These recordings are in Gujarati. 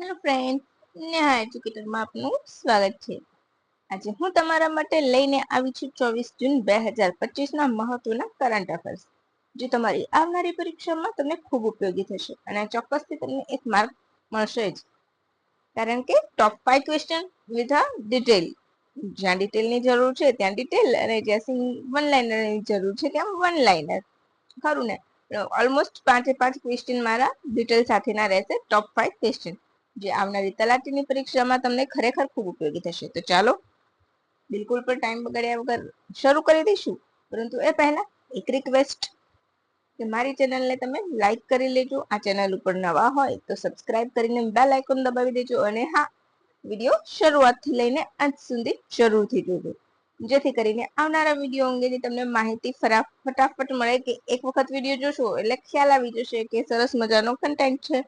હેલો ફ્રેન્ડ નેહા એજ્યુકેટરમાં આપનું સ્વાગત છે. આજે હું તમારા માટે લઈને આવી છું ચોવીસ જૂન બે હજાર પચીસના મહત્વના કરંટ અફેર્સ જે તમારી આવનારી પરીક્ષામાં તમને ખૂબ ઉપયોગી થશે અને ચોક્કસથી તમને એક માર્ક મળશે જ. કારણ કે top five question with a detail જ્યાં ડિટેલની જરૂર છે, ત્યાં ડિટેલ અને જ્યાં વન લાઇનરની જરૂર છે, ત્યાં વન લાઇનર ખરું ને? ઓલમોસ્ટ પાંચે પાંચ ક્વેશ્ચન મારા ડિટેલ સાથેના રહેશે ટોપ ફાઈવ ક્વેશ્ચન જે આવનારી તલાટીની પરીક્ષામાં તમને ખરેખર ખૂબ ઉપયોગી થશે. તો ચાલો, બિલકુલ પણ ટાઈમ બગાડ્યા વગર શરૂ કરી દઈશું. પરંતુ એ પહેલા એક રિક્વેસ્ટ કે મારી ચેનલને તમે લાઈક કરી લેજો. આ ચેનલ ઉપર નવા હોય તો સબસ્ક્રાઇબ કરીને બેલ આઇકોન દબાવી દેજો અને હા વીડિયો શરૂઆતથી લઈને અંત સુધી જરૂરથી જોજો. જેથી કરીને આવનારા વીડિયો અંગેની તમને માહિતી ફટાફટ મળે કે એક વખત વીડિયો જોશો એટલે ખ્યાલ આવી જશે કે સરસ મજાનો કન્ટેન્ટ છે.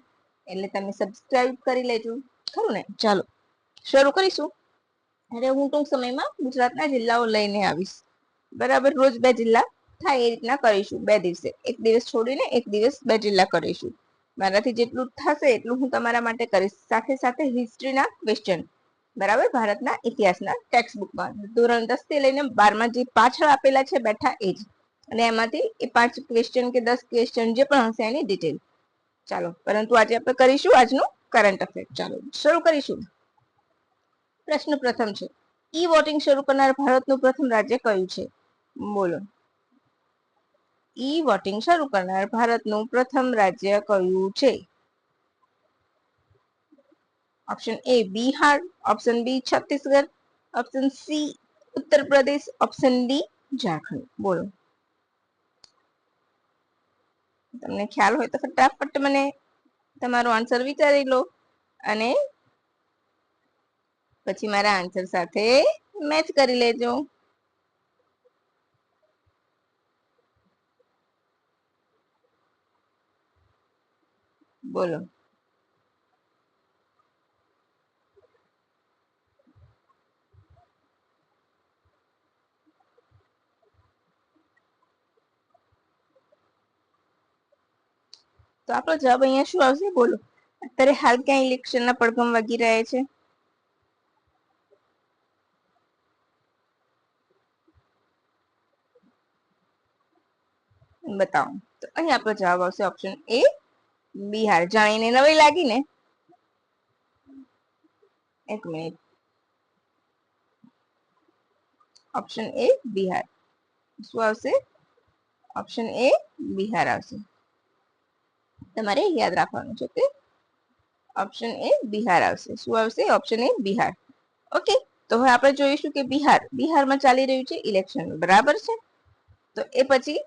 એટલે તમે સબસ્ક્રાઇબ કરી લેજો. ખરું ને? ચાલો. શરૂ કરીશું. અરે હું ટૂંક સમયમાં ગુજરાતના જિલ્લાઓ લઈને આવીશ. બરાબર રોજ બે જિલ્લા થાય એ રીતના કરીશું. બે દિવસે. એક દિવસ છોડીને એક દિવસ બે જિલ્લા કરીશું. મારાથી જેટલું થશે એટલું હું તમારા માટે કરીશ. સાથે સાથે હિસ્ટ્રીના ક્વેશ્ચન બરાબર? ભારતના ઇતિહાસના ટેક્સ્ટ બુકમાં ધોરણ દસથી લઈને બારમાં જે પાછળ આપેલા છે બેઠા એ જ. અને એમાંથી એ પાંચ ક્વેશ્ચન કે દસ ક્વેશ્ચન જે પણ હશે એની ડિટેલ ચાલો, પરંતુ આજે આપણે કરીશું આજનું કરંટ અફેર ચાલો, શરૂ કરીશું. પ્રશ્ન પ્રથમ છે ઈ વોટિંગ શરૂ કરનાર ભારતનું પ્રથમ રાજ્ય કયું છે? બોલો. ઈ વોટિંગ શરૂ કરનાર ભારતનું પ્રથમ રાજ્ય કયું છે? Option A Bihar. Option B Chhattisgarh. Option C Uttar Pradesh option D Jharkhand. બોલો. તમને ખ્યાલ હોય તો ફટાફટ મને તમારો આન્સર વિચારી લો અને પછી મારા આન્સર સાથે મેચ કરી લેજો. બોલો. તો આપણો જવાબ અહીંયા શું આવશે? બોલો. અત્યારે હાલ ક્યાં ઇલેક્શનના પડઘમ વાગી રહ્યા છે? બતાવો. તો અહીં આપણો જવાબ આવશે ઓપ્શન એ બિહાર જાણીને નવી લાગી ને? એક મિનિટ ઓપ્શન એ બિહાર શું આવશે? ઓપ્શન એ બિહાર આવશે. તમારે યાદ રાખવાનું છે કે ઓપ્શન એ બિહાર આવશે. શું આવશે? Option A Bihar. ઓકે તો હવે આપણે જોઈશું કે બિહાર. બિહારમાં ચાલી રહ્યું છે ઇલેક્શન બરાબર છે? તો એ પછી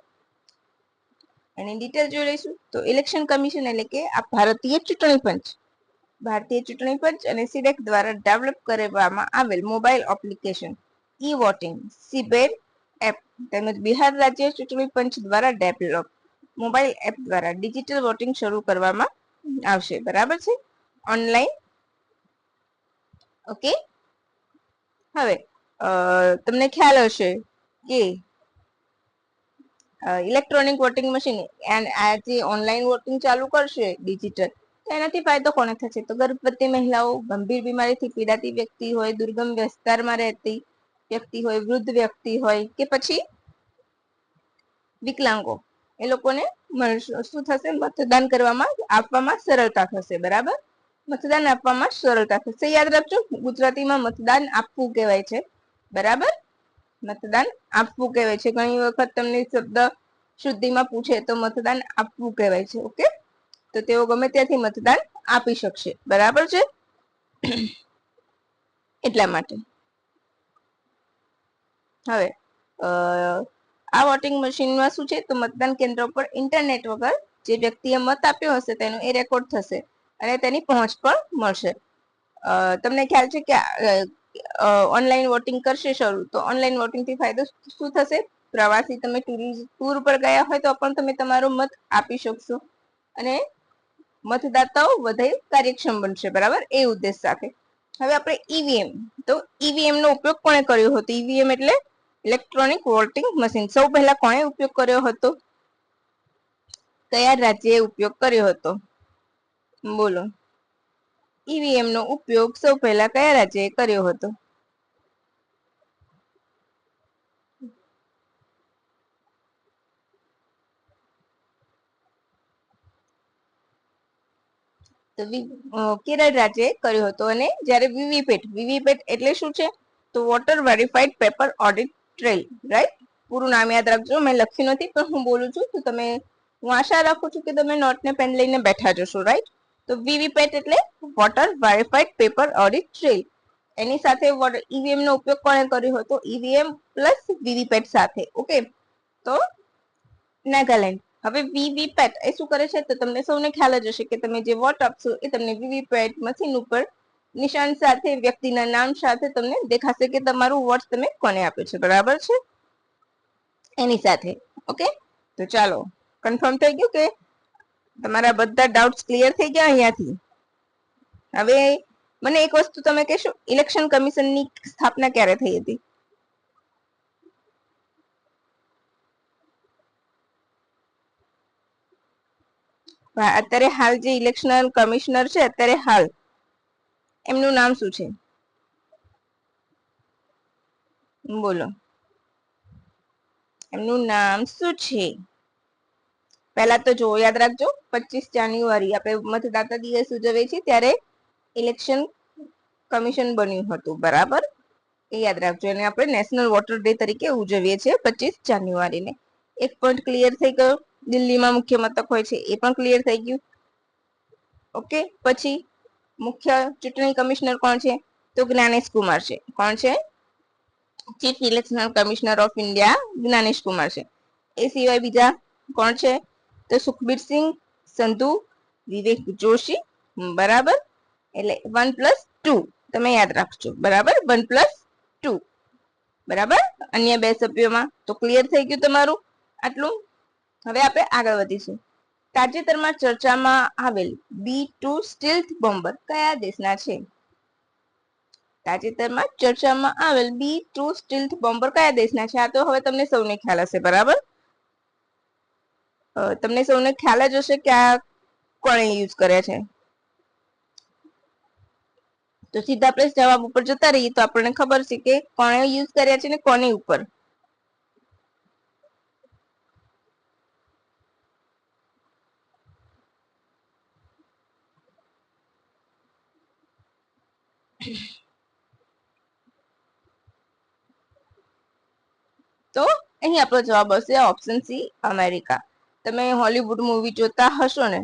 એની ડિટેલ જોઈ લઈશું. તો ઇલેક્શન કમિશન એટલે કે આ ભારતીય ચૂંટણી પંચ. ભારતીય ચૂંટણી પંચ અને સિડેક દ્વારા ડેવલપ કરવામાં આવેલ મોબાઈલ એપ્લિકેશન ઈ વોટિંગ સીબેર એપ તેમજ બિહાર રાજ્ય ચૂંટણી પંચ દ્વારા ડેવલપ મોબાઈલ એપ દ્વારા ડિજિટલ વોટિંગ શરૂ કરવામાં આવશે. બરાબર છે? ઓનલાઈન? ઓકે? હવે તમને ખ્યાલ હશે કે ઇલેક્ટ્રોનિક વોટિંગ મશીન આ જે ઓનલાઈન વોટિંગ ચાલુ કરશે ડિજિટલ. એનાથી ફાયદો કોને થશે? તો ગર્ભવતી મહિલાઓ ગંભીર બીમારીથી પીડાતી વ્યક્તિ હોય, દુર્ગમ વિસ્તારમાં રહેતી વ્યક્તિ હોય, વૃદ્ધ વ્યક્તિ હોય કે પછી વિકલાંગો. એ લોકોને શું થશે? મતદાન કરવામાં આપવામાં સરળતા થશે, બરાબર? મતદાન આપવામાં સરળતા થશે. યાદ રાખજો, ગુજરાતીમાં મતદાન આપવું કહેવાય છે, બરાબર? મતદાન આપવું કહેવાય છે. ઘણી વખત તમને શબ્દ શુદ્ધિમાં પૂછે તો મતદાન આપવું કહેવાય છે, ઓકે? તો તેઓ ગમે ત્યાંથી મતદાન આપી શકશે, બરાબર છે? એટલા માટે. હવે આ વોટિંગ મશીનમાં શું છે? તો મતદાન કેન્દ્ર પર ઇન્ટરનેટ વગર જે વ્યક્તિએ મત આપ્યો હશે, તેનો એ રેકોર્ડ થશે અને તેની પહોંચ પણ મળશે. તમને ખ્યાલ છે કે ઓનલાઈન વોટિંગ કરશે શરૂ. તો ઓનલાઈન વોટિંગથી ફાયદો શું થશે? પ્રવાસી તમે ટૂર પર ગયા હોય તો પણ તમે તમારો મત આપી શકશો. અને મતદાતાઓ વધારે કાર્યક્ષમ બનશે, બરાબર? એ ઉદ્દેશ સાથે. હવે આપણે ઈવીએમ તો ઈવીએમ નો ઉપયોગ કોણે કર્યો હતો? ઈવીએમ એટલે ઇલેક્ટ્રોનિક વોલ્ટિંગ મશીન સૌ પહેલા કોણે ઉપયોગ કર્યો હતો? કયા રાજ્યએ ઉપયોગ કર્યો હતો? બોલો. ઈવીએમ નો ઉપયોગ સૌ પહેલા કયા રાજ્યએ કર્યો હતો? કેરળ રાજ્યએ કર્યો હતો અને જ્યારે વીવીપેટ વીવીપેટ એટલે શું છે? તો voter verified paper audit trail right પૂરું નામ યાદ રાખજો. મેં લખ્યું નથી, પણ હું બોલું છું તો તમે, હું આશા રાખું છું કે તમે નોટને પેન લઈને બેઠા જશો રાઈટ તો વીવીપેટ એટલે voter verified paper audit trail. એની સાથે ઈવીએમ નો ઉપયોગ કોણે કર્યો હતો? ઈવીએમ પ્લસ વીવીપેટ સાથે ઓકે તો નાગાલેન્ડ. હવે વીવીપેટ એ શું કરે છે? તો તમને સૌને ખ્યાલ જ હશે કે તમે જે વોટ આપશો એ તમને વીવીપેટ મશીન ઉપર નિશાન સાથે, વ્યક્તિના નામ સાથે તમને દેખાશે કે તમારું વોટ તમે કોને આપ્યું છે, બરાબર છે? એની સાથે ઓકે તો ચાલો કન્ફર્મ થઈ ગયું કે તમારા બધા ડાઉટ્સ ક્લિયર થઈ ગયા અહીંયાથી? હવે મને એક વસ્તુ તમે કહેશો ઇલેક્શન કમિશનની સ્થાપના ક્યારે થઈ હતી? અત્યારે હાલ જે ઇલેક્શન કમિશનર છે, અત્યારે હાલ એમનું નામ શું છે? બોલો. એમનું નામ શું છે? પહેલા તો જો યાદ રાખજો, પચીસ જાન્યુઆરી આપણે મતદાતા દિવસ ઉજવીએ છીએ ત્યારે ઇલેક્શન કમિશન બન્યું હતું, બરાબર? એ યાદ રાખજો અને આપણે નેશનલ વોટર ડે તરીકે ઉજવીએ છીએ, પચીસ જાન્યુઆરીને. એક પોઈન્ટ ક્લિયર થઈ ગયો, દિલ્હીમાં મુખ્ય મથક હોય છે, એ પણ ક્લિયર થઈ ગયું. ઓકે, પછી મુખ્ય ચૂંટણી કમિશનર કોણ છે? તો જ્ઞાનેશ કુમાર છે. કોણ છે? Chief election commissioner of India Gyanesh Kumar છે. એ સિવાય બીજા કોણ છે? તો સુખબીર સિંહ, સંધુ, વિવેક જોશી, બરાબર? એટલે વન પ્લસ ટુ. તમે યાદ રાખજો. બરાબર? One plus two. બરાબર? અન્ય બે સભ્યોમાં તો ક્લિયર થઈ ગયું તમારું આટલું. હવે આપણે આગળ વધીશું. તાજેતરમાં ચર્ચામાં આવેલ બી ટુ સ્ટીલ્થ બોમ્બર કયા દેશના છે? તાજેતરમાં ચર્ચામાં આવેલ બી ટુ સ્ટીલ્થ બોમ્બર કયા દેશના છે? આ તો હવે તમને સૌને ખ્યાલ હશે, બરાબર? તમને સૌને ખ્યાલ જ હશે કે આ કોણે યુઝ કર્યા છે. તો સીધા આપણે જવાબ ઉપર જતા રહીએ તો આપણને ખબર છે કે કોણે યુઝ કર્યા છે ને કોની ઉપર. તો અહીં આપણો જવાબ હશે ઓપ્શન સી અમેરિકા. તમે હોલીવુડ મૂવી જોતા હશો ને,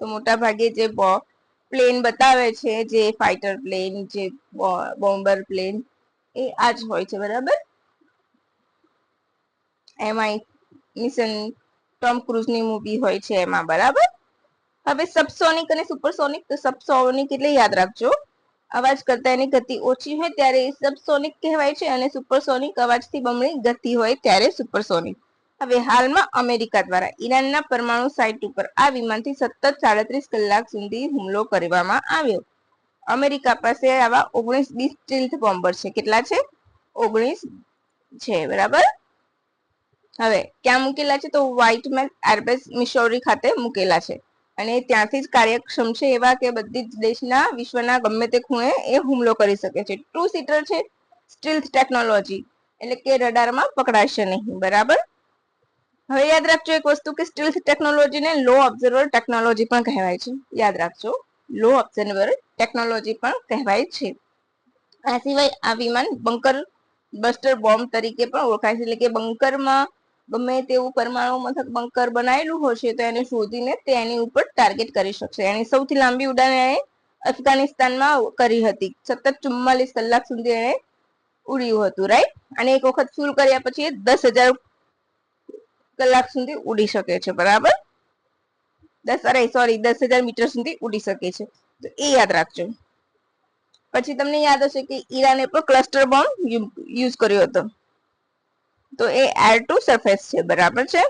તો મોટા ભાગે જે પ્લેન બતાવે છે, જે ફાઇટર પ્લેન જે બોમ્બર પ્લેન એ આ જ હોય છે, બરાબર? એમાં મિશન ટોમ ક્રુઝની મૂવી હોય છે એમાં, બરાબર? હવે સબસોનિક અને સુપરસોનિક સબસોનિક એટલે યાદ રાખજો. અવાજ કરતા એની ગતિ ઓછી હોય ત્યારે એ સબસોનિક કહેવાય છે અને સુપરસોનિક અવાજથી બમણી ગતિ હોય ત્યારે સુપરસોનિક હવે હાલમાં અમેરિકા દ્વારા ઈરાનના પરમાણુ સાઇટ ઉપર આ વિમાનથી સતત સાડત્રીસ કલાક સુધી હુમલો કરવામાં આવ્યો. અમેરિકા પાસે આવા ઓગણીસ ડી સ્ટીલ્થ બોમ્બર છે. કેટલા છે? ઓગણીસ છે, બરાબર? હવે ક્યાં મૂકેલા છે? તો વ્હાઇટ મેન એરબેસ મિશોરી ખાતે મૂકેલા છે. અને ત્યાંથી જ કાર્યક્ષમ છે એવા કે બધી જ દેશના વિશ્વના ગમે તે ખૂણે એ હુમલો કરી શકે છે. ટુ સીટર છે સ્ટીલ્થ ટેકનોલોજી એટલે કે રડારમાં પકડાશે નહીં, બરાબર? હવે યાદ રાખજો એક વસ્તુ કે સ્ટીલ્થ ટેકનોલોજીને લો ઓબ્ઝર્વર ટેકનોલોજી પણ કહેવાય છે. યાદ રાખજો લો ઓબ્ઝર્વર ટેકનોલોજી પણ કહેવાય છે. આ સિવાય આ વિમાન બંકર બસ્ટર બોમ્બ તરીકે પણ ઓળખાય છે, એટલે કે બંકરમાં ગમે તેવું પરમાણુ મથક બંકર બનાવેલું હશે તો એને શોધીને તેની ઉપર ટાર્ગેટ કરી શકશે. એની સૌથી લાંબી ઉડાન એણે અફઘાનિસ્તાનમાં કરી હતી. સતત ચુમ્માલીસ કલાક સુધી એણે ઉડ્યું હતું રાઈટ અને એક વખત ફૂલ કર્યા પછી દસ હજાર કલાક સુધી ઉડી શકે છે, બરાબર? દસ, અરે સોરી દસ હજાર મીટર સુધી ઉડી શકે છે. તો એ યાદ રાખજો. પછી તમને યાદ હશે કે ઈરાને પણ ક્લસ્ટર બોમ્બ યુઝ કર્યો હતો. તો એ એર ટુ સરફેસ છે, બરાબર છે?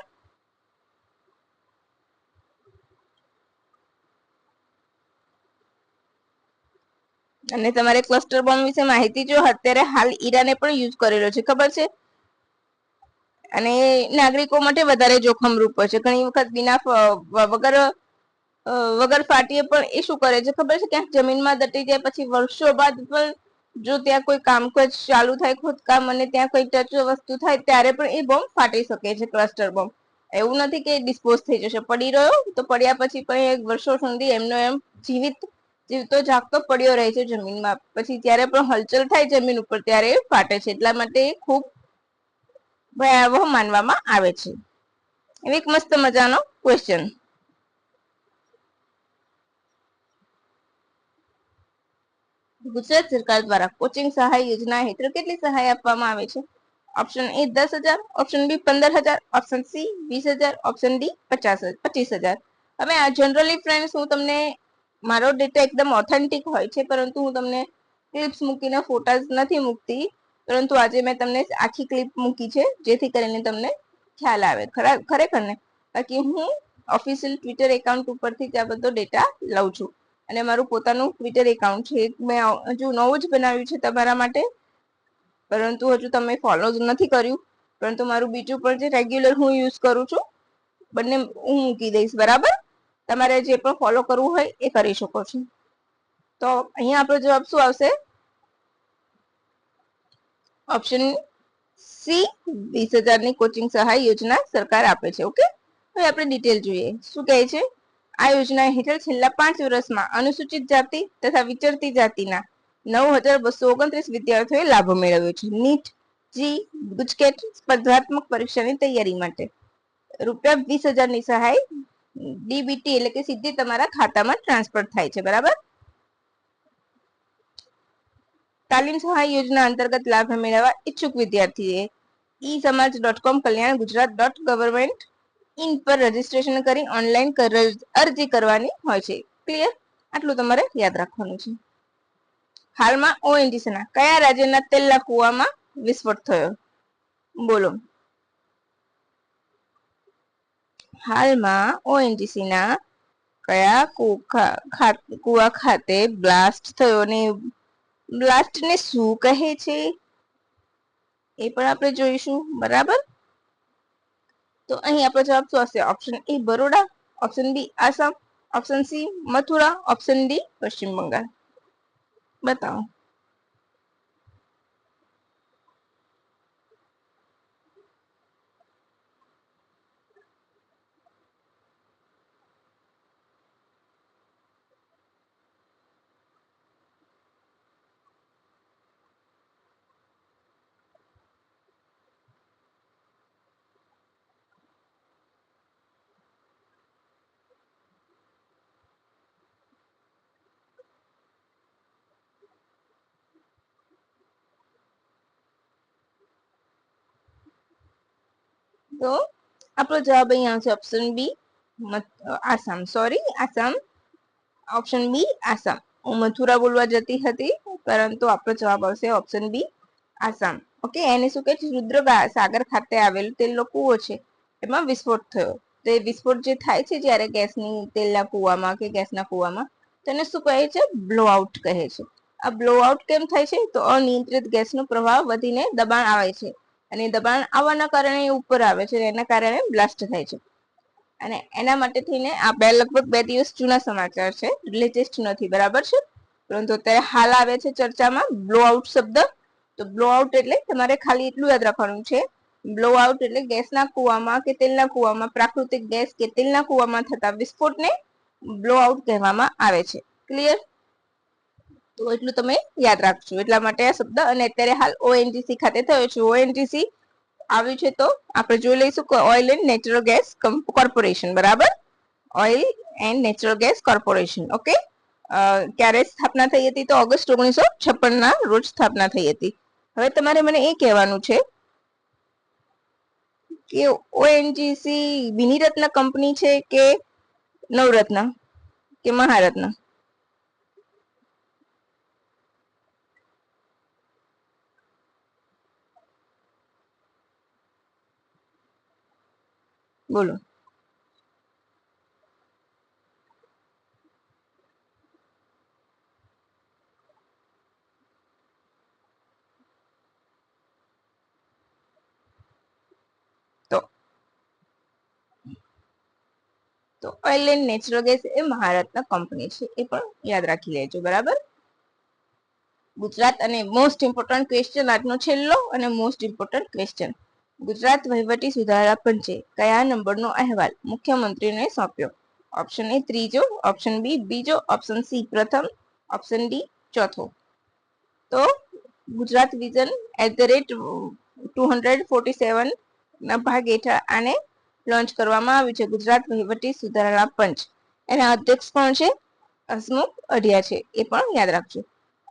અને તમારે ક્લસ્ટર બોમ્બ વિશે માહિતી જો, અત્યારે હાલ ઈરાને પણ યુઝ કરેલો છે, ખબર છે? અને નાગરિકો માટે વધારે જોખમરૂપ હોય છે. ઘણી વખત વિના વગર વગર ફાટીએ પણ એ શું કરે છે, ખબર છે? ક્યાંક જમીનમાં દટી જાય, પછી વર્ષો બાદ પણ જો ત્યાં કોઈ કામકાજ ચાલુ થાય ખોદકામ અને ત્યાં કોઈ ટચ વસ્તુ થાય, ત્યારે પણ એ બોમ્બ ફાટી શકે છે ક્લસ્ટર બોમ્બ એવું નથી કે ડિસ્પોઝ થઈ જશે. પડી રહ્યો તો પડ્યા પછી પણ એક વર્ષો સુધી એમનો એમ જીવિત, જીવતો જાગતો પડ્યો રહે છે જમીનમાં. પછી જ્યારે પણ હલચલ થાય જમીન ઉપર, ત્યારે ફાટે છે. એટલા માટે ખૂબ ભયાવહ માનવામાં આવે છે. એક મસ્ત મજાનો ક્વેશ્ચન ગુજરાત સરકાર દ્વારા કોચિંગ સહાય યોજના હેઠળ કેટલી સહાય આપવામાં આવે છે? ઓપ્શન એ દસ હજાર ઓપ્શન બી પંદર હજાર ઓપ્શન સી વીસ હજાર ઓપ્શન ડી પચાસ પચીસ હજાર. હવે આ જનરલી ફ્રેન્ડ્સ હું તમને, મારો ડેટા એકદમ ઓથેન્ટિક હોય છે, પરંતુ હું તમને ક્લિપ્સ મૂકીને ફોટાઝ નથી મૂકતી, પરંતુ આજે મેં તમને આખી ક્લિપ મૂકી છે, જેથી કરીને તમને ખ્યાલ આવે. ખરા, ખરેખર ને? બાકી હું ઓફિશિયલ ટ્વિટર એકાઉન્ટ ઉપરથી જ આ બધો ડેટા લઉં છું. અને મારું પોતાનું ટ્વિટર એકાઉન્ટ છે. મેં હજુ નવું જ બનાવ્યું છે તમારા માટે. પરંતુ હજુ તમે ફોલો નથી કર્યું. પરંતુ મારું બીજું પણ જે રેગ્યુલર હું યુઝ કરું છું, બંને હું મૂકી દઈશ, બરાબર? તમારે જે પણ ફોલો કરવું હોય એ કરી શકો છો. તો અહીંયા આપણો જવાબ શું આવશે? ઓપ્શન સી વીસ હજારની કોચિંગ સહાય યોજના સરકાર આપે છે ઓકે હવે આપણે ડિટેલ જોઈએ. શું કહે છે? આ યોજના હેઠળ છેલ્લા પાંચ વર્ષમાં અનુસૂચિત જાતિ તથા વિચરતી જાતિના નવ હજાર બસો ઓગણત્રીસ વિદ્યાર્થીઓએ લાભ મેળવ્યો છે. નીટ, જી, ગુજકેટ સ્પર્ધાત્મક પરીક્ષાની તૈયારી માટે રૂપિયા વીસ હજારની સહાય ડીબીટી એટલે કે સીધી તમારા ખાતામાં ટ્રાન્સફર થાય છે. બરાબર? તાલીમ સહાય યોજના અંતર્ગત લાભ મેળવવા ઈચ્છુક વિદ્યાર્થીએ e Samaj dot com Kalyan Gujarat dot government in પર રજીસ્ટ્રેશન કરી ઓનલાઈન અરજી કરવાની હોય છે. ક્લિયર આટલું તમારે યાદ રાખવાનું છે. હાલમાં ઓએનજીસીના કયા રાજ્યના તેલના કુવામાં વિસ્ફોટ થયો? બોલો. હાલમાં ઓએનજીસીના કયા કુવા ખાતે બ્લાસ્ટ થયો ને બ્લાસ્ટ ને શું કહે છે? એ પણ આપણે જોઈશું. બરાબર? તો અહીં આપણો જવાબ શું હશે option A Baroda option B Assam option C Mathura option D Paschim Bangal. બતાવો. તો આપણો જવાબ અહીં આવશે option B Assam. Sorry Assam. Option B Assam. હું મથુરા બોલવા જતી હતી, પરંતુ આપણો જવાબ આવશે ઓપ્શન બી આસામ. ઓકે એને શું કહે છે? રુદ્ર સાગર ખાતે આવેલું તેલનો કૂવો છે. એમાં વિસ્ફોટ થયો. તો એ વિસ્ફોટ જે થાય છે જ્યારે ગેસની તેલના કૂવામાં કે ગેસના કૂવામાં તેને શું કહે છે? બ્લો આઉટ કહે છે. આ બ્લો આઉટ કેમ થાય છે? તો અનિયંત્રિત ગેસનો પ્રવાહ વધીને દબાણ આવે છે. અને દબાણ આવવાના કારણે ઉપર આવે છે, એના કારણે બ્લાસ્ટ થાય છે. અને એના માટે થઈને આ બે લગભગ બે દિવસ જૂના સમાચાર છે લેટેસ્ટ નથી, બરાબર છે? પરંતુ અત્યારે હાલ આવે છે ચર્ચામાં બ્લો આઉટ શબ્દ. તો બ્લો આઉટ એટલે તમારે ખાલી એટલું યાદ રાખવાનું છે બ્લો આઉટ એટલે ગેસના કુવામાં કે તેલના કુવામાં, પ્રાકૃતિક ગેસ કે તેલના કુવામાં થતા વિસ્ફોટને બ્લો આઉટ કહેવામાં આવે છે. ક્લિયર તો એટલું તમે યાદ રાખજો. એટલા માટે આ શબ્દ અને અત્યારે હાલ ઓએનજીસી ખાતે થયો છે. ઓએનજીસી આવ્યું છે તો આપણે જોઈ લઈશું oil and natural gas corporation, બરાબર? Oil and natural gas corporation, okay? ક્યારે સ્થાપના થઈ હતી તો ઓગસ્ટ ઓગણીસો છપ્પન ના રોજ સ્થાપના થઈ હતી. હવે તમારે મને એ કહેવાનું છે કે ઓએનજીસી વિનિરત્ન કંપની છે કે નવરત્ન? કે મહારત્ન? બોલો. તો ઓઇલ એન્ડ નેચરલ ગેસ એ મહારાષ્ટ્રના કંપની છે, એ પણ યાદ રાખી લેજો, બરાબર? ગુજરાત અને મોસ્ટ ઇમ્પોર્ટન્ટ ક્વેશ્ચન આજનો છેલ્લો અને મોસ્ટ ઇમ્પોર્ટન્ટ ક્વેશ્ચન ગુજરાત વહીવટી સુધારા પંચે કયા નંબરનો અહેવાલ મુખ્યમંત્રીને સોંપ્યો? ઓપ્શન એ ત્રીજો ઓપ્શન બી બીજો ઓપ્શન સી પ્રથમ ઓપ્શન ડી ચોથો. તો Gujarat vision at the rate two hundred forty seven ના ભાગ હેઠળ આને લોન્ચ કરવામાં આવ્યું છે. ગુજરાત વહીવટી સુધારણા પંચ. એના અધ્યક્ષ કોણ છે? હસમુખ અઢિયા છે. એ પણ યાદ રાખજો.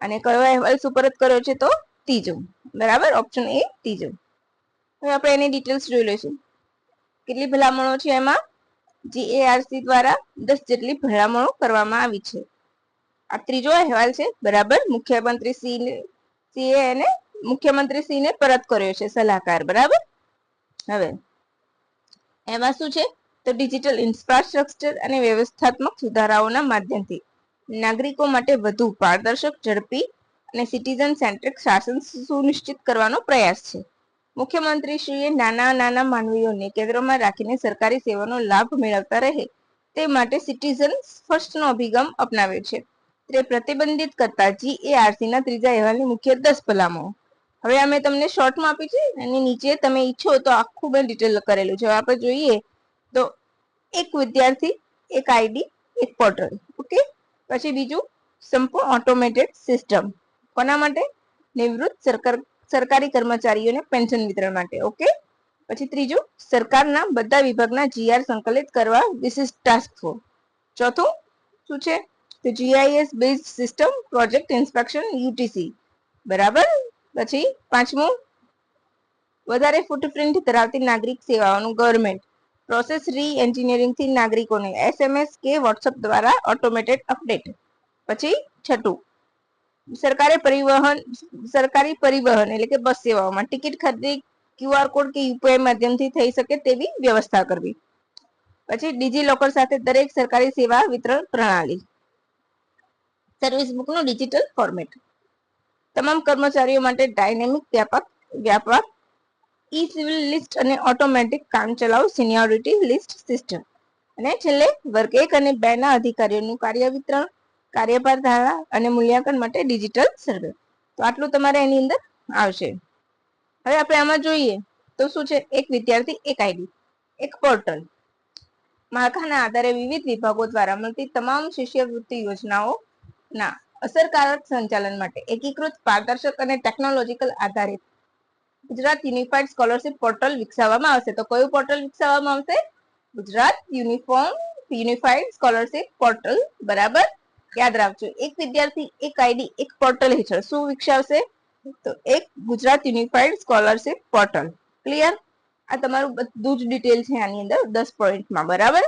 અને કયો અહેવાલ સુપરત કર્યો છે તો ત્રીજો. બરાબર? ઓપ્શન એ ત્રીજો. હવે આપણે એની ડિટેલ્સ જોઈ લઈશું. કેટલી ભલામણો છે એમાં? જીએઆરસી દ્વારા દસ જેટલી ભલામણો કરવામાં આવી છે. આ ત્રીજો અહેવાલ છે, બરાબર? મુખ્યમંત્રી સિંહ સીએ એને મુખ્યમંત્રી સિંહને પરત કર્યો છે સલાહકાર, બરાબર? હવે, એમાં શું છે? તો ડિજિટલ ઇન્ફ્રાસ્ટ્રક્ચર અને વ્યવસ્થાત્મક સુધારાઓના માધ્યમથી નાગરિકો માટે વધુ પારદર્શક, ઝડપી અને સિટીઝન સેન્ટ્રિક શાસન સુનિશ્ચિત કરવાનો પ્રયાસ છે. મુખ્યમંત્રીશ્રીએ નાના નાના માનવીઓને કેન્દ્રમાં રાખીને સરકારી સેવાનો લાભ મેળવતા રહે તે માટે સિટીઝન ફર્સ્ટનો અભિગમ અપનાવ્યો છે. તે પ્રતિબંધિત કરતા જીએઆરસીના ત્રીજા અહેવાલની મુખ્ય દસ ભલામણો. હવે અમે તમને શોર્ટમાં આપી છે અને નીચે તમે ઈચ્છો તો આખું મેં ડિટેલ કરેલું છે. આપણે જોઈએ તો એક વિદ્યાર્થી, એક આઈડી, એક પોર્ટલ ઓકે પછી બીજું સંપૂર્ણ ઓટોમેટેડ સિસ્ટમ કોના માટે? નિવૃત્ત સરકાર સરકારી કર્મચારીઓને પેન્શન વિતરણ માટે ઓકે પછી ત્રીજું, સરકારના બધા વિભાગના જીઆર સંકલિત કરવા વિશિષ્ટ ટાસ્ક ફોર્સ ચોથું, શું છે? તો GIS base system project inspection UTC બરાબર? પછી પાંચમું, વધારે ફૂટપ્રિન્ટ ધરાવતી નાગરિક સેવાઓનું ગવર્મેન્ટ પ્રોસેસ રી એન્જિનિયરિંગથી નાગરિકોને એસએમએસ કે વોટ્સઅપ દ્વારા ઓટોમેટેડ અપડેટ પછી છઠ્ઠું સરકારે પરિવહન, સરકારી પરિવહન એટલે કે બસ સેવાઓમાં ટિકિટ ખરીદી ક્યુઆર કોડ કે યુપીઆઈ માધ્યમથી થઈ શકે તેવી વ્યવસ્થા કરવી. પછી ડીજી લોકર સાથે દરેક સરકારી સેવા વિતરણ પ્રણાલી. સર્વિસ બુકનું ડિજિટલ ફોર્મેટ. તમામ કર્મચારીઓ માટે ડાયનેમિક, વ્યાપક વ્યાપક ઈ સિવિલ લિસ્ટ અને ઓટોમેટિક કામચલાઉ સિનિયોરિટી લિસ્ટ સિસ્ટમ. અને છેલ્લે વર્ગ એક અને બે ના અધિકારીઓનું કાર્ય વિતરણ. કાર્યભાર ધારણા અને મૂલ્યાંકન માટે ડિજિટલ સર્વે તો આટલું તમારે એની અંદર આવશે. હવે આપણે આમાં જોઈએ તો શું છે? એક વિદ્યાર્થી, એક આઈડી એક પોર્ટલ માળખાના આધારે વિવિધ વિભાગો દ્વારા મળતી તમામ શિષ્યવૃત્તિ યોજનાઓના અસરકારક સંચાલન માટે એકીકૃત પારદર્શક અને ટેકનોલોજીકલ આધારિત ગુજરાત યુનિફાઈડ સ્કોલરશિપ પોર્ટલ વિકસાવવામાં આવશે. તો કયું પોર્ટલ વિકસાવવામાં આવશે? Gujarat uniform unified scholarship portal બરાબર? યાદ રાખજો, એક વિદ્યાર્થી, એક આઈડી એક પોર્ટલ હેઠળ શું વિકસાવશે? તો એક Gujarat unified scholarship portal clear આ તમારું બધું જ ડિટેલ છે આની અંદર, દસ પોઈન્ટમાં બરાબર?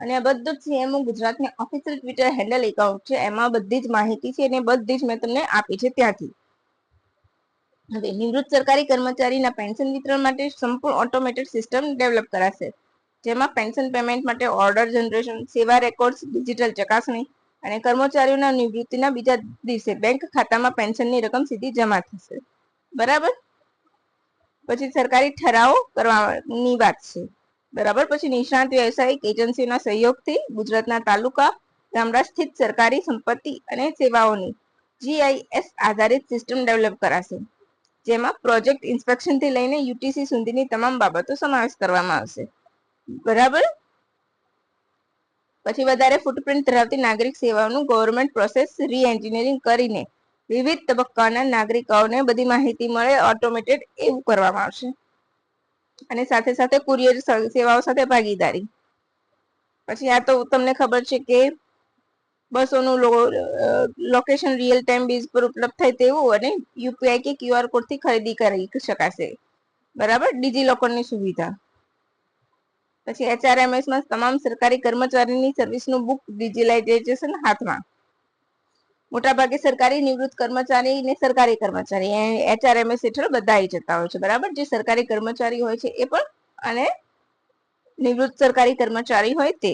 અને આ બધું જ સીએમઓ ગુજરાતની ઓફિશિયલ ટ્વિટર હેન્ડલ એકાઉન્ટ છે, એમાં બધી જ માહિતી છે, અને બધી જ મેં તમને આપી છે ત્યાંથી. હવે નિવૃત્ત સરકારી કર્મચારીના પેન્શન વિતરણ માટે સંપૂર્ણ ઓટોમેટેડ સિસ્ટમ ડેવલપ કરાશે. જેમાં પેન્શન પેમેન્ટ માટે ઓર્ડર જનરેશન, સેવા રેકોર્ડ્સ, ડિજિટલ ચકાસણી અને કર્મચારીઓના નિવૃત્તિના બીજા દિવસે બેંક ખાતામાં પેન્શનની રકમ સીધી જમા થશે. બરાબર? પછી સરકારી ઠરાવો કરવાની વાત છે. બરાબર? પછી નિષ્ણાંત વ્યવસાયિક એજન્સીઓના સહયોગથી ગુજરાતના તાલુકા ગામડા સ્થિત સરકારી સંપત્તિ અને સેવાઓની જીઆઈએસ આધારિત સિસ્ટમ ડેવલપ કરાશે. જેમાં પ્રોજેક્ટ ઇન્સ્પેક્શનથી લઈને યુટીસી સુધીની તમામ બાબતો સમાવેશ કરવામાં આવશે. બરાબર? પછી વધારે ફૂટપ્રિન્ટ ધરાવતી નાગરિક સેવાઓનું ગવર્મેન્ટ પ્રોસેસ રી એન્જિનિયરિંગ કરીને વિવિધ તબક્કાના નાગરિકોને બધી માહિતી મળે ઓટોમેટેડ એવું કરવામાં આવશે. અને સાથે સાથે કુરિયર સેવાઓ સાથે ભાગીદારી. પછી આ તો તમને ખબર છે કે બસોનું લોકેશન રિયલ ટાઈમ બેઝ પર ઉપલબ્ધ થાય તેવું અને યુપીઆઈ કે ક્યુઆર કોડથી ખરીદી કરી શકાશે. બરાબર? ડીજી લોકરની સુવિધા. પછી એચઆરએમએસમાં તમામ સરકારી કર્મચારીની સર્વિસનું બુક ડિજિટલાઇઝેશન હાથમાં. મોટાભાગે સરકારી નિવૃત્ત કર્મચારી ને સરકારી કર્મચારી એચઆરએમએસ હેઠળ બધા જતા હોય છે, બરાબર? જે સરકારી કર્મચારી હોય છે એ પણ, અને નિવૃત્ત સરકારી કર્મચારી હોય તે.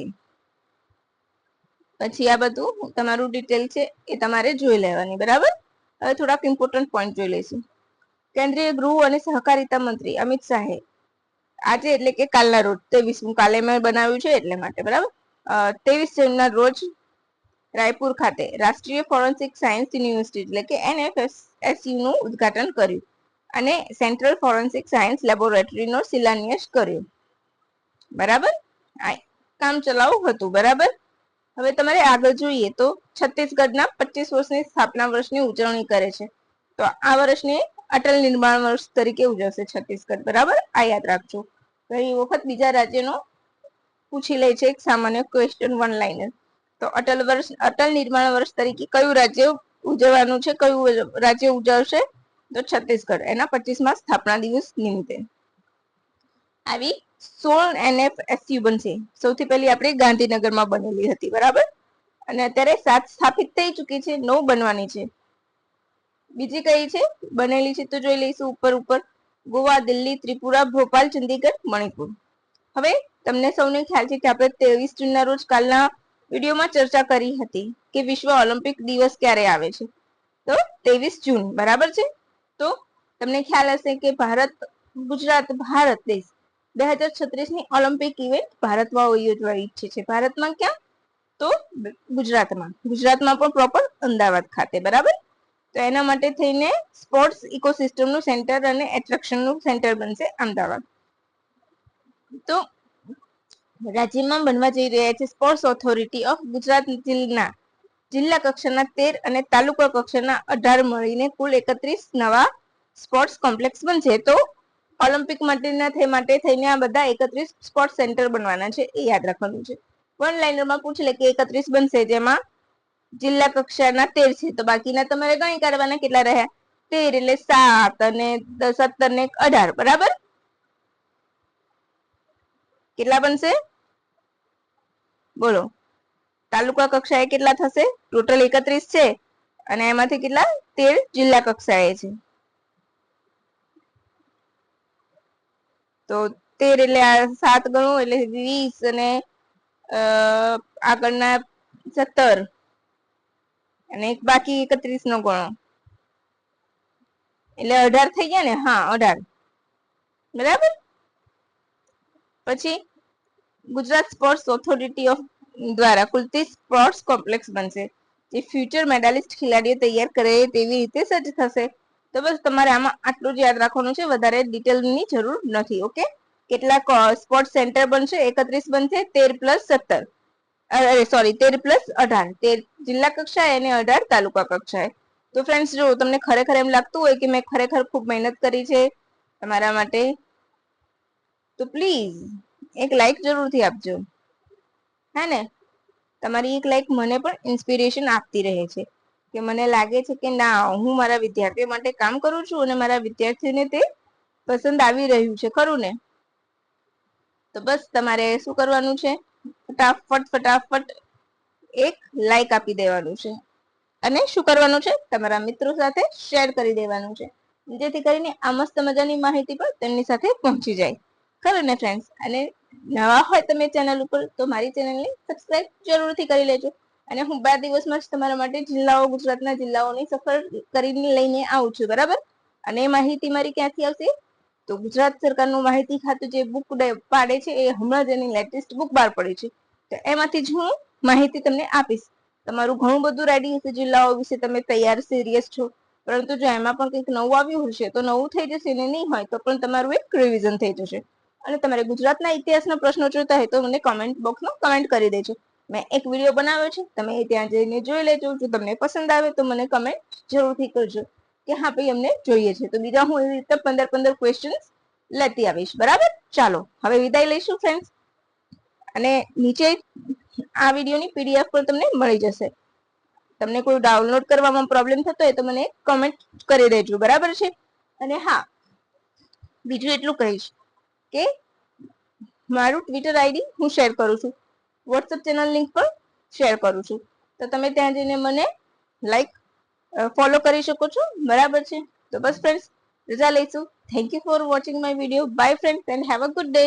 પછી આ બધું તમારું ડિટેલ છે એ તમારે જોઈ લેવાની, બરાબર? હવે થોડાક ઇમ્પોર્ટન્ટ પોઈન્ટ જોઈ લઈશું. કેન્દ્રીય ગૃહ અને સહકારિતા મંત્રી અમિત શાહે આજે એટલે કે કાલના રોજ ત્રેવીસમું કાલે મેં બનાવ્યું છે એટલે માટે, બરાબર? ત્રેવીસ જૂનના રોજ રાયપુર ખાતે રાષ્ટ્રીય ફોરેન્સિક સાયન્સ યુનિવર્સિટી એટલે કે એનએફએસયુ નું ઉદ્ઘાટન કર્યું અને સેન્ટ્રલ ફોરેન્સિક સાયન્સ લેબોરેટરીનો શિલાન્યાસ કર્યો. બરાબર? કામ ચલાવું હતું, બરાબર? હવે તમારે આગળ જોઈએ તો છત્તીસગઢના પચીસ વર્ષની સ્થાપના વર્ષની ઉજવણી કરે છે. તો આ વર્ષને અટલ નિર્માણ વર્ષ તરીકે ઉજવશે છત્તીસગઢ, બરાબર? આ યાદ રાખજો. ઘણી વખત બીજા રાજ્યનો પૂછી લે છે એક સામાન્ય ક્વેશ્ચન વન લાઇનર તો અટલ વર્ષ, અટલ નિર્માણ વર્ષ તરીકે કયું રાજ્ય ઉજવવાનું છે? કયું રાજ્ય ઉજવશે? તો છત્તીસગઢ. એના પચીસમાં સ્થાપના દિવસ નિમિત્તે. આવી સોળ એનએફએસયુ બનશે. સૌથી પહેલી આપણે ગાંધીનગરમાં બનેલી હતી, બરાબર? અને અત્યારે સાત સ્થાપિત થઈ ચૂકી છે, નવ બનવાની છે. બીજી કઈ છે? બનેલી છે તો જોઈ લઈશું. ઉપર ઉપર. ગોવા, દિલ્હી, ત્રિપુરા, ભોપાલ, ચંદીગઢ, મણિપુર. હવે તમને સૌને ખ્યાલ છે કે આપણે ત્રેવીસ જૂનના રોજ કાલના વિડીયોમાં ચર્ચા કરી હતી કે વિશ્વ ઓલિમ્પિક દિવસ ક્યારે આવે છે. તો ત્રેવીસ જૂન, બરાબર છે? તો તમને ખ્યાલ હશે કે ભારત, ગુજરાત, ભારત દેશ બે હજાર છત્રીસની ઓલિમ્પિક ઇવેન્ટ ભારતમાં યોજવા ઈચ્છે છે. ભારતમાં ક્યાં? તો ગુજરાતમાં. ગુજરાતમાં પણ પ્રોપર અમદાવાદ ખાતે, બરાબર? તો એના માટે થઈને સ્પોર્ટ્સ ઇકોસિસ્ટમનું સેન્ટર અને એટ્રેક્શનનું સેન્ટર બનશે અમદાવાદ. તો રાજ્યમાં બનવા જઈ રહ્યા છે સ્પોર્ટ્સ ઓથોરિટી ઓફ ગુજરાત જિલ્લા. જિલ્લા કક્ષાના તેર અને તાલુકા કક્ષાના અઢાર મળીને કુલ એકત્રીસ નવા સ્પોર્ટ્સ કોમ્પ્લેક્સ બનશે. તો ઓલિમ્પિક માટેના થઈ માટે થઈને આ બધા એકત્રીસ સ્પોર્ટ્સ સેન્ટર બનવાના છે એ યાદ રાખવાનું છે. વન લાઇનરમાં પૂછી લે કે એકત્રીસ બનશે જેમાં જિલ્લા કક્ષાના તેર છે. તો બાકીના તમારે ગણી કાઢવાના કેટલા રહ્યા? તેર એટલે સાત અને સત્તર ને અઢાર. બરાબર? કેટલા બનશે? બોલો. તાલુકા કક્ષાએ કેટલા થશે? ટોટલ એકત્રીસ છે. અને એમાંથી કેટલા? તેર જિલ્લા કક્ષાએ છે. તો તેર એટલે આ સાત ગણું એટલે વીસ અને આગળના સત્તર. અને એક બાકી એકત્રીસ નો ગણો. એટલે અઢાર થઈ ગયા ને? હા, અઢાર. બરાબર? પછી ગુજરાત સ્પોર્ટ્સ ઓથોરિટી ઓફ દ્વારા કુલતી સ્પોર્ટ્સ કોમ્પ્લેક્સ બનશે. જે ફ્યુચર મેડાલિસ્ટ ખેલાડીઓ તૈયાર કરે તેવી રીતે સજ્જ થશે. તો બસ તમારે આમાં આટલું જ યાદ રાખવાનું છે. વધારે ડિટેલની જરૂર નથી, ઓકે? કેટલાક સ્પોર્ટ્સ સેન્ટર બનશે? એકત્રીસ બનશે, તેર પ્લસ સત્તર. અરે સોરી તેર પ્લસ અઢાર. તેર જિલ્લા કક્ષાએ અને અઢાર તાલુકા કક્ષાએ. તો ફ્રેન્ડ્સ જો તમને ખરેખર એમ લાગતું હોય કે મેં ખરેખર ખૂબ મહેનત કરી છે તમારા માટે, તો પ્લીઝ એક લાઈક જરૂરથી આપજો. હે ને? તમારી એક લાઈક મને પણ ઇન્સ્પિરેશન આપતી રહે છે. કે મને લાગે છે કે ના, હું મારા વિદ્યાર્થીઓ માટે કામ કરું છું અને મારા વિદ્યાર્થીઓને તે પસંદ આવી રહ્યું છે. ખરું ને? તો બસ તમારે શું કરવાનું છે? ફટાફટ ફટાફટ એક લાઈક આપી દેવાનું છે. અને શું કરવાનું છે? તમારા મિત્રો સાથે શેર કરી દેવાનું છે. જેથી કરીને આ મસ્ત મજાની માહિતી પણ તેમની સાથે પહોંચી જાય. ખરું ને ફ્રેન્ડ્સ અને નવા હોય તમે ચેનલ ઉપર, તો મારી ચેનલને સબસ્ક્રાઇબ જરૂરથી કરી લેજો. અને હું બે દિવસમાં જ તમારા માટે જિલ્લાઓ, ગુજરાતના જિલ્લાઓની સફર કરીને લઈને આવું છું. બરાબર? અને એ માહિતી મારી ક્યાંથી આવશે? તો ગુજરાત સરકારનું માહિતી ખાતું જે બુક પાડે છે, એ હમણાં જ એની લેટેસ્ટ બુક બહાર પડી છે. તો એમાંથી જ હું માહિતી તમને આપીશ. તમારું ઘણું બધું રેડી હશે, જિલ્લાઓ વિશે તમે તૈયાર સિરિયસ છો. પરંતુ જો એમાં પણ કંઈક નવું આવ્યું હશે, તો નવું થઈ જશે ને નહીં હોય, તો પણ તમારું એક રિવિઝન થઈ જશે. અને તમારે ગુજરાતના ઇતિહાસના પ્રશ્નો જોતા હોય તો મને કમેન્ટ બોક્સમાં કમેન્ટ કરી દેજો. મેં એક વીડિયો બનાવ્યો છે, તમે ત્યાં જઈને જોઈ લેજો. જો તમને પસંદ આવે તો મને કમેન્ટ જરૂરથી કરજો. કે હા ભાઈ, અમને જોઈએ છે. તો બીજા હું એવી રીતે પંદર પંદર ક્વેશ્ચન લેતી આવીશ. બરાબર? ચાલો, હવે વિદાય લઈશું ફ્રેન્ડ્સ અને નીચે આ વિડીયોની પીડીએફ પણ તમને મળી જશે. તમને કોઈ ડાઉનલોડ કરવામાં પ્રોબ્લેમ થતો હોય તો મને કમેન્ટ કરી દેજો. બરાબર છે? અને હા, બીજું એટલું કહીશ કે મારું ટ્વિટર આઈડી હું શેર કરું છું. વોટ્સઅપ ચેનલ લિંક પણ શેર કરું છું. તો તમે ત્યાં જઈને મને લાઈક ફોલો કરી શકો છો. બરાબર છે? તો બસ ફ્રેન્ડ્સ રજા લઈશું. Thank you for watching my video bye friends and have a good day